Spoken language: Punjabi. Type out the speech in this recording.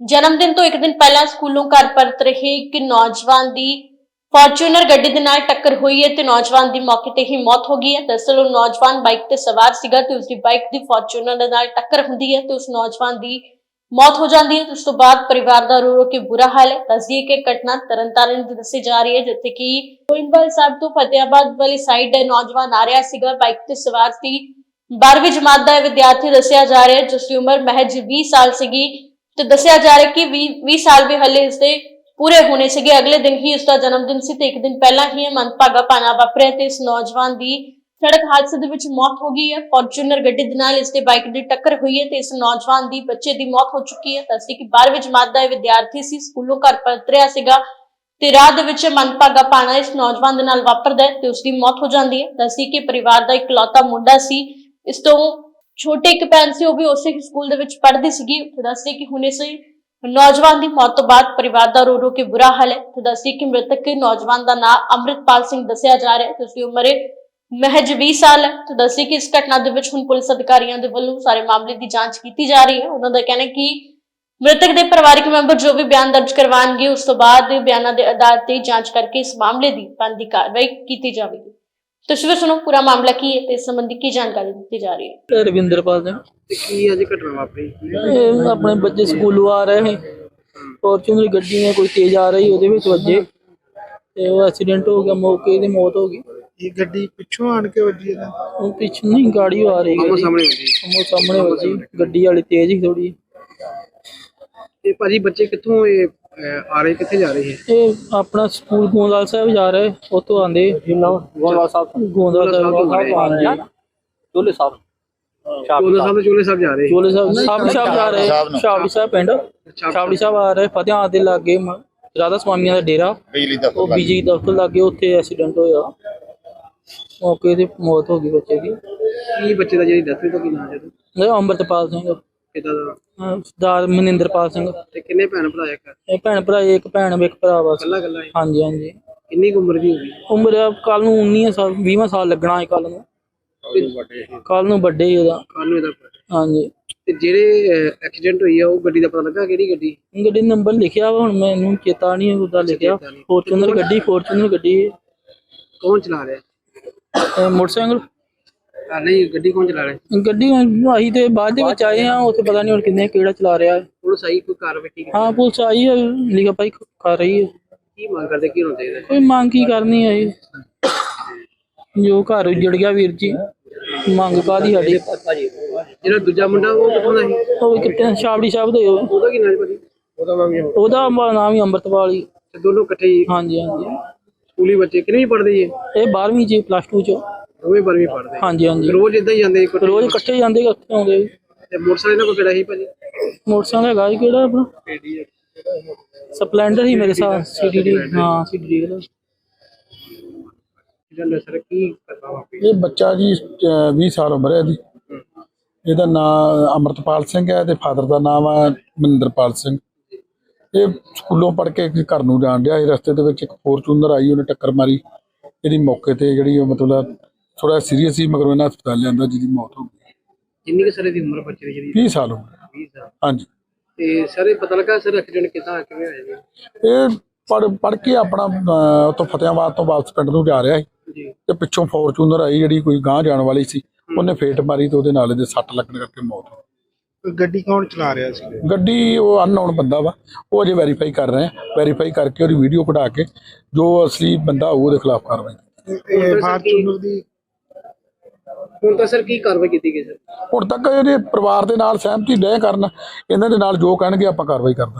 ਜਨਮ ਦਿਨ ਤੋਂ ਇੱਕ ਦਿਨ ਪਹਿਲਾਂ ਸਕੂਲੋਂ ਘਰ ਪਰਤ ਰਹੇ ਇੱਕ ਨੌਜਵਾਨ ਦੀ ਫਾਰਚੂਨਰ ਗੱਡੀ ਦੇ ਨਾਲ ਟੱਕਰ ਹੋਈ ਹੈ ਤੇ ਨੌਜਵਾਨ ਦੀ ਮੌਕੇ ਤੇ ਹੀ ਮੌਤ ਹੋ ਗਈ ਹੈ। ਦਰਅਸਲ ਉਹ ਨੌਜਵਾਨ ਬਾਈਕ ਤੇ ਸਵਾਰ ਸੀਗਾ ਤੇ ਉਸਦੀ ਬਾਈਕ ਦੀ ਫਾਰਚੂਨਰ ਦੇ ਨਾਲ ਟੱਕਰ ਹੁੰਦੀ ਹੈ ਤੇ ਉਸ ਨੌਜਵਾਨ ਦੀ ਮੌਤ ਹੋ ਜਾਂਦੀ ਹੈ ਉਸ ਤੋਂ ਬਾਅਦ ਪਰਿਵਾਰ ਦਾ ਰੋ ਰੋ ਕੇ ਬੁਰਾ ਹਾਲ ਹੈ। ਦੱਸਦੀਏ ਕਿ ਘਟਨਾ ਤਰਨਤਾਰਨ ਦੀ ਦੱਸੀ ਜਾ ਰਹੀ ਹੈ, ਜਿੱਥੇ ਕਿ ਗੋਇੰਦਵਾਲ ਸਾਹਿਬ ਤੋਂ ਫਤਿਆਬਾਦ ਵਾਲੀ ਸਾਈਡ ਨੌਜਵਾਨ ਆ ਰਿਹਾ ਸੀਗਾ। ਬਾਈਕ ਤੇ ਸਵਾਰ ਸੀ। 12ਵੀਂ ਜਮਾਤ ਦਾ ਇਹ ਵਿਦਿਆਰਥੀ ਦੱਸਿਆ ਜਾ ਰਿਹਾ ਜਿਸ ਦੀ ਉਮਰ ਮਹਿਜ 20 ਸਾਲ ਸੀਗੀ। ਤੇ ਦੱਸਿਆ ਜਾ ਰਿਹਾ ਕਿ 20 ਸਾਲ ਵੀ ਹਲੇ ਇਸਦੇ ਪੂਰੇ ਹੋਣੇ ਸੀਗੇ। ਅਗਲੇ ਦਿਨ ਹੀ ਉਸਦਾ ਜਨਮ ਦਿਨ ਸੀ ਤੇ ਇੱਕ ਦਿਨ ਪਹਿਲਾਂ ਹੀ ਇਹ ਮੰਦਭਾਗਾ ਪਾਣਾ ਵਾਪਰਿਆ ਤੇ ਇਸ ਨੌਜਵਾਨ ਦੀ ਸੜਕ ਹਾਦਸੇ ਦੇ ਵਿੱਚ ਮੌਤ ਹੋ ਗਈ ਹੈ। ਫੋਰਚੂਨਰ ਗੱਡੀ ਦੇ ਨਾਲ ਇਸ ਦੇ ਬਾਈਕ ਦੀ ਟੱਕਰ ਹੋਈ ਹੈ ਤੇ ਇਸ ਨੌਜਵਾਨ ਦੀ ਬੱਚੇ ਦੀ ਮੌਤ ਹੋ ਚੁੱਕੀ ਹੈ। ਦੱਸੀ ਕਿ 12ਵੀਂ ਜਮਾਤ ਦਾ ਇਹ ਵਿਦਿਆਰਥੀ ਸੀ, ਸਕੂਲੋਂ ਘਰ ਪਰਤ ਰਿਹਾ ਸੀਗਾ ਤੇ ਰਾਹ ਦੇ ਵਿੱਚ ਮੰਦਭਾਗਾ ਪਾਣਾ ਇਸ ਨੌਜਵਾਨ ਦੇ ਨਾਲ ਵਾਪਰਦਾ ਹੈ ਤੇ ਉਸ ਦੀ ਮੌਤ ਹੋ ਜਾਂਦੀ ਹੈ। ਦੱਸੀ ਕਿ ਪਰਿਵਾਰ ਦਾ ਇਕਲੌਤਾ ਮੁੰਡਾ ਸੀ। ਇਸ ਤੋਂ ਛੋਟੇ ਇੱਕ ਭੈਣ ਸੀ, ਉਹ ਵੀ ਉਸੇ ਸਕੂਲ ਦੇ ਵਿੱਚ ਪੜ੍ਹਦੀ ਸੀਗੀ। ਤੇ ਦੱਸਦੀ ਕਿ ਹੁਣ ਇਸ ਨੌਜਵਾਨ ਦੀ ਮੌਤ ਤੋਂ ਬਾਅਦ ਪਰਿਵਾਰ ਦਾ ਰੋ ਰੋ ਕੇ ਬੁਰਾ ਹਾਲ ਹੈ। ਤੇ ਦੱਸਦੀ ਕਿ ਮ੍ਰਿਤਕ ਨੌਜਵਾਨ ਦਾ ਨਾਮ ਅੰਮ੍ਰਿਤਪਾਲ ਸਿੰਘ ਦੱਸਿਆ ਜਾ ਰਿਹਾ ਹੈ। ਤੇ ਉਸ ਉਮਰ ਮਹਿਜ 20 ਸਾਲ ਹੈ। ਤੇ ਦੱਸਦੀ ਕਿ ਇਸ ਘਟਨਾ ਦੇ ਵਿੱਚ ਹੁਣ ਪੁਲਿਸ ਅਧਿਕਾਰੀਆਂ ਦੇ ਵੱਲੋਂ ਸਾਰੇ ਮਾਮਲੇ ਦੀ ਜਾਂਚ ਕੀਤੀ ਜਾ ਰਹੀ ਹੈ। ਉਹਨਾਂ ਦਾ ਕਹਿਣਾ ਹੈ ਕਿ ਮ੍ਰਿਤਕ ਦੇ ਪਰਿਵਾਰਕ ਮੈਂਬਰ ਜੋ ਵੀ ਬਿਆਨ ਦਰਜ ਕਰਵਾਉਣਗੇ, ਉਸ ਤੋਂ ਬਾਅਦ ਬਿਆਨਾਂ ਦੇ ਆਧਾਰ ਤੇ ਜਾਂਚ ਕਰਕੇ ਇਸ ਮਾਮਲੇ ਦੀ ਬਣਦੀ ਕਾਰਵਾਈ ਕੀਤੀ ਜਾਵੇਗੀ। ਤੁਸੀਂ ਵੀ ਸੁਣੋ ਪੂਰਾ ਮਾਮਲਾ ਕੀ ਹੈ ਤੇ ਇਸ ਸੰਬੰਧੀ ਕੀ ਜਾਣਕਾਰੀ ਦਿੱਤੀ ਜਾ ਰਹੀ ਹੈ? ਰਵਿੰਦਰਪਾਲ ਸਿੰਘ। ਤੇ ਕੀ ਅੱਜ ਘਟਨਾ ਵਾਪਰੀ? ਇਹ ਆਪਣੇ ਬੱਚੇ ਸਕੂਲੋਂ ਆ ਰਹੇ ਸੀ ਫੋਰਚੂਨਰ ਗੱਡੀ ਨੇ ਕੋਈ ਤੇਜ਼ ਆ ਰਹੀ ਉਹਦੇ ਵਿੱਚ ਵੱਜੇ। ਤੇ ਉਹ ਐਕਸੀਡੈਂਟ ਹੋ ਗਿਆ ਮੌਕੇ ਦੀ ਮੌਤ ਹੋ ਗਈ। ਇਹ ਗੱਡੀ ਪਿੱਛੋਂ ਆਣ ਕੇ ਵੱਜੀ ਇਹਦਾ ਉਹ ਪਿੱਛੇ ਨਹੀਂ ਗਾੜੀ ਆ ਰਹੀ ਆਮੋ ਸਾਹਮਣੇ ਵੱਜੀ। ਉਹ ਸਾਹਮਣੇ ਵੱਜੀ। ਗੱਡੀ ਵਾਲੀ ਤੇਜ਼ ਹੀ ਥੋੜੀ ਤੇ ਭਾਜੀ ਬੱਚੇ ਕਿੱਥੋਂ ਇਹ ਆ ਰਹੇ ਕਿੱਥੇ ਜਾ ਰਹੇ ਹੈ ਇਹ ਆਪਣਾ ਸਕੂਲ ਗੋਂਦਵਾਲ ਸਾਹਿਬ ਜਾ ਰਹੇ ਉੱਥੋਂ ਆਂਦੇ ਗੋਂਦਵਾਲ ਸਾਹਿਬ ਗੋਂਦਵਾਲ ਸਾਹਿਬ ਹਾਂਜੀ ਚੋਲੇ ਸਾਹਿਬ। ਚੋਲਾ ਸਾਹਿਬ ਤੋਂ ਚੋਲੇ ਸਾਹਿਬ ਜਾ ਰਹੇ। ਚੋਲੇ ਸਾਹਿਬ ਸਾਬੜੀ ਸਾਹਿਬ ਜਾ ਰਹੇ। ਸ਼ਾਬੜੀ ਸਾਹਿਬ ਪਿੰਡ। ਸ਼ਾਬੜੀ ਸਾਹਿਬ ਆ ਰਹੇ ਫਤਿਆਬਾਦ ਦੇ ਲਾਗੇ ਰਾਧਾ ਸਵਾਮੀਆਂ ਦਾ ਡੇਰਾ। ਬਿਜਲੀ ਦਾ ਉਹ ਬਿਜਲੀ ਦਫ਼ਤਰ ਲੱਗੇ ਉੱਥੇ ਐਕਸੀਡੈਂਟ ਹੋਇਆ। ਮੌਕੇ ਤੇ ਮੌਤ ਹੋ ਗਈ ਬੱਚੇ ਦੀ। ਕੀ ਬੱਚੇ ਦਾ ਜਿਹੜੀ ਡੈਥ ਤੋਂ ਕੀ ਨਾਮ ਜਦੋਂ ਅੰਮ੍ਰਿਤਪਾਲ ਸਿੰਘ। ਕਿਦਾਂ ਦਾ? ਅਹ ਸਰਦਾਰ ਮਨਿੰਦਰਪਾਲ ਸਿੰਘ। ਤੇ ਕਿੰਨੇ ਭੈਣ ਭਰਾ ਇੱਕ? ਇਹ ਭੈਣ ਭਰਾ ਇੱਕ ਭੈਣ ਇੱਕ ਭਰਾ ਬਸ। ਕੱਲਾ ਕੱਲਾ ਹੈ? ਹਾਂਜੀ ਹਾਂਜੀ। ਕਿੰਨੀ ਕੁ ਉਮਰ ਦੀ ਹੋਗੀ ਉਮਰ ਕੱਲ ਨੂੰ 19 ਸਾਲ 20 ਸਾਲ ਲੱਗਣਾ ਹੈ ਕੱਲ ਨੂੰ। ਕੱਲ ਨੂੰ ਵੱਡੇ ਹੀ। ਉਹਦਾ। ਕਾਨੂੰ ਇਹਦਾ ਪਤਾ। ਹਾਂਜੀ। ਤੇ ਜਿਹੜੇ ਐਕਸੀਡੈਂਟ ਹੋਈ ਆ ਉਹ ਗੱਡੀ ਦਾ ਪਤਾ ਲੱਗਾ ਕਿਹੜੀ ਗੱਡੀ? ਗੱਡੀ ਨੰਬਰ ਲਿਖਿਆ ਵਾ ਹੁਣ ਮੈਨੂੰ ਚੇਤਾ ਨਹੀਂ ਉਹਦਾ ਲਿਖਿਆ। ਫੋਰਚੂਨਰ ਗੱਡੀ ਫੋਰਚੂਨਰ ਗੱਡੀ। ਕੌਣ ਚਲਾ ਰਿਹਾ? ਇਹ ਮੋਟਰਸਾਈਕਲ। ਆ ਨਹੀਂ ਗੱਡੀ ਕੌਣ ਚਲਾ ਰਿਹਾ ਗੱਡੀ ਹੁਣ ਤੇ ਬਾਅਦ ਦੇ ਵਿੱਚ ਆਏ ਆ ਉੱਥੇ ਪਤਾ ਨਹੀਂ ਹੁਣ ਕਿੰਨੇ ਕਿਹੜਾ ਚਲਾ ਰਿਹਾ। ਹੈ ਪੁਲਿਸ ਆਈ ਕੋਈ ਕਾਰਵਾਈ ਕੀ ਹਾਂ ਪੁਲਿਸ ਆਈ ਹੈ ਲਿਖਾ ਭਾਈ ਕਰ ਰਹੀ ਹੈ ਕੀ ਮੰਗ ਕਰਦੇ ਕੀ ਹੋਣਾ ਚਾਹੀਦਾ ਕੋਈ ਮੰਗ ਕੀ ਕਰਨੀ ਹੈ ਜੀ? ਜੋ ਘਰ ਉਜੜ ਗਿਆ ਵੀਰ ਜੀ ਮੰਗ ਕਾਦੀ ਸਾਡੀ। ਜਿਹੜਾ ਦੂਜਾ ਮੁੰਡਾ ਉਹ ਕਿੱਥੋਂ ਦਾ ਸੀ? ਉਹ ਕਿਤੇ ਛਾਬੜੀ ਸਾਹਿਬ ਦੇ ਉਹ- ਉਹਦਾ ਕੀ ਨਾਮ ਹੈ ਭਾਜੀ? ਉਹਦਾ ਨਾਮ ਹੀ ਉਹਦਾ ਨਾਮ ਹੀ ਅੰਮ੍ਰਿਤਪਾਲ ਹੀ ਤੇ ਦੋਨੋਂ ਇਕੱਠੇ ਹੀ? ਹਾਂਜੀ ਹਾਂਜੀ। ਸਕੂਲੀ ਬੱਚੇ ਕਿੰਨੇ ਪੜ੍ਹਦੇ ਜੀ ਇਹ? 12ਵੀਂ ਚ ਪਲੱਸ 2 ਚ। ਦੋਵੇਂ ਬਾਰਵੀਂ ਹਾਂਜੀ ਹਾਂਜੀ। ਰੋਜ਼ ਇਦਾਂ ਹੀ ਜਾਂਦੇ ਇਕੱਠੇ ਰੋਜ਼ ਇਕੱਠੇ ਜਾਂਦੇ ਇਕੱਠੇ ਆਉਂਦੇ ਤੇ ਮੋਟਰਸਾਈਕਲ ਕੋਈ ਕਿਹੜਾ ਸੀ ਭਾਜੀ? ਮੋਟਰਸਾਈਕਲ ਹੈਗਾ ਜੀ ਕਿਹੜਾ ਆਪਣਾ? ਸਪਲੈਂਡਰ ਹੀ ਮੇਰੇ ਸਾਹ ਸੀਡੀ ਹਾਂ। ਸੀਡੀ ਦਾ ਜਿਹੜਾ ਸਰ ਕੀ ਕਰਦਾ ਵਾਪੀ ਇਹ ਬੱਚਾ ਜੀ ਅਹ 20 ਸਾਲ ਉਮਰ ਹੈ ਇਹਦੀ। ਇਹਦਾ ਨਾਮ ਅਮਰਤਪਾਲ ਸਿੰਘ ਹੈ ਤੇ ਫਾਦਰ ਦਾ ਨਾਮ ਹੈ ਮਨਿੰਦਰਪਾਲ ਸਿੰਘ। ਇਹ ਸਕੂਲੋਂ ਪੜ੍ਹ ਕੇ ਘਰ ਨੂੰ ਜਾਣ ਰਿਹਾ ਸੀ। ਰਸਤੇ ਦੇ ਵਿੱਚ ਇੱਕ ਫੋਰਚੂਨਰ ਆਈ ਉਹਨੇ ਟੱਕਰ ਮਾਰੀ। ਇਹਦੀ ਮੌਕੇ ਤੇ ਜਿਹੜੀ ਮਤਲਬ ਥੋੜਾ ਸੀਰੀਅਸ ਸੀ ਮਗਰ ਇਹਨਾਂ ਹਸਪਤਾਲ ਲਿਆਂਦਾ ਜਿਹਦੀ ਮੌਤ ਹੋ ਗਈ। ਕਿੰਨੀ ਕੁ ਸਾਰੇ ਦੀ ਉਮਰ ਬੱਚੇ ਦੀ ਜਿਹੜੀ? 20 ਸਾਲ ਹੈ। 20 ਸਾਲ। ਹਾਂਜੀ। ਤੇ ਸਰ ਇਹ ਪਤਾ ਲੱਗਾ ਸਰ ਐਕਸੀਡੈਂਟ ਕਿੱਦਾਂ ਕਿਵੇਂ ਹੋਇਆ ਜੀ? ਇਹ ਪੜ ਪੜ ਕੇ ਆਪਣਾ ਅਹ, ਉੱਥੋਂ ਫਤਿਆਬਾਦ ਤੋਂ ਵਾਪਸ ਪਿੰਡ ਨੂੰ ਜਾ ਰਿਹਾ ਸੀ। ਜੀ। ਤੇ ਪਿੱਛੋਂ ਫੋਰਚੂਨਰ ਆਈ ਜਿਹੜੀ ਕੋਈ ਗਾਂਹ ਜਾਣ ਵਾਲੀ ਸੀ ਉਹਨੇ ਫੇਟ ਮਾਰੀ ਤੇ ਉਹਦੇ ਨਾਲ ਇਹਦੇ ਸੱਟ ਲੱਗਣ ਕਰਕੇ ਮੌਤ ਹੋ ਗਈ। ਗੱਡੀ ਕੌਣ ਚਲਾ ਰਿਹਾ ਸੀ? ਗੱਡੀ ਉਹ ਅਨਨੋਨ ਬੰਦਾ ਵਾ। ਉਹ ਅਜੇ ਵੈਰੀਫਾਈ ਕਰ ਰਹੇ ਆ ਵੈਰੀਫਾਈ ਕਰਕੇ ਉਹਦੀ ਵੀਡੀਓ ਕਢਾ ਕੇ ਜੋ ਅਸਲੀ ਬੰਦਾ ਹੋਊ ਉਹਦੇ ਖਿਲਾਫ ਕਾਰਵਾਈ। ਇਹ ਫਾਰਚੂਨਰ ਦੀ ਹੁਣ ਤਾਂ ਸਰ ਕੀ ਕਾਰਵਾਈ ਕੀਤੀ ਗਈ ਸਰ? ਹੁਣ ਤੱਕ ਇਹਦੇ ਪਰਿਵਾਰ ਦੇ ਨਾਲ ਸਹਿਮਤੀ ਲੈ ਕਰਨ, ਇਹਨਾਂ ਦੇ ਨਾਲ ਜੋ ਕਹਿਣਗੇ ਆਪਾਂ ਕਾਰਵਾਈ ਕਰਦੇ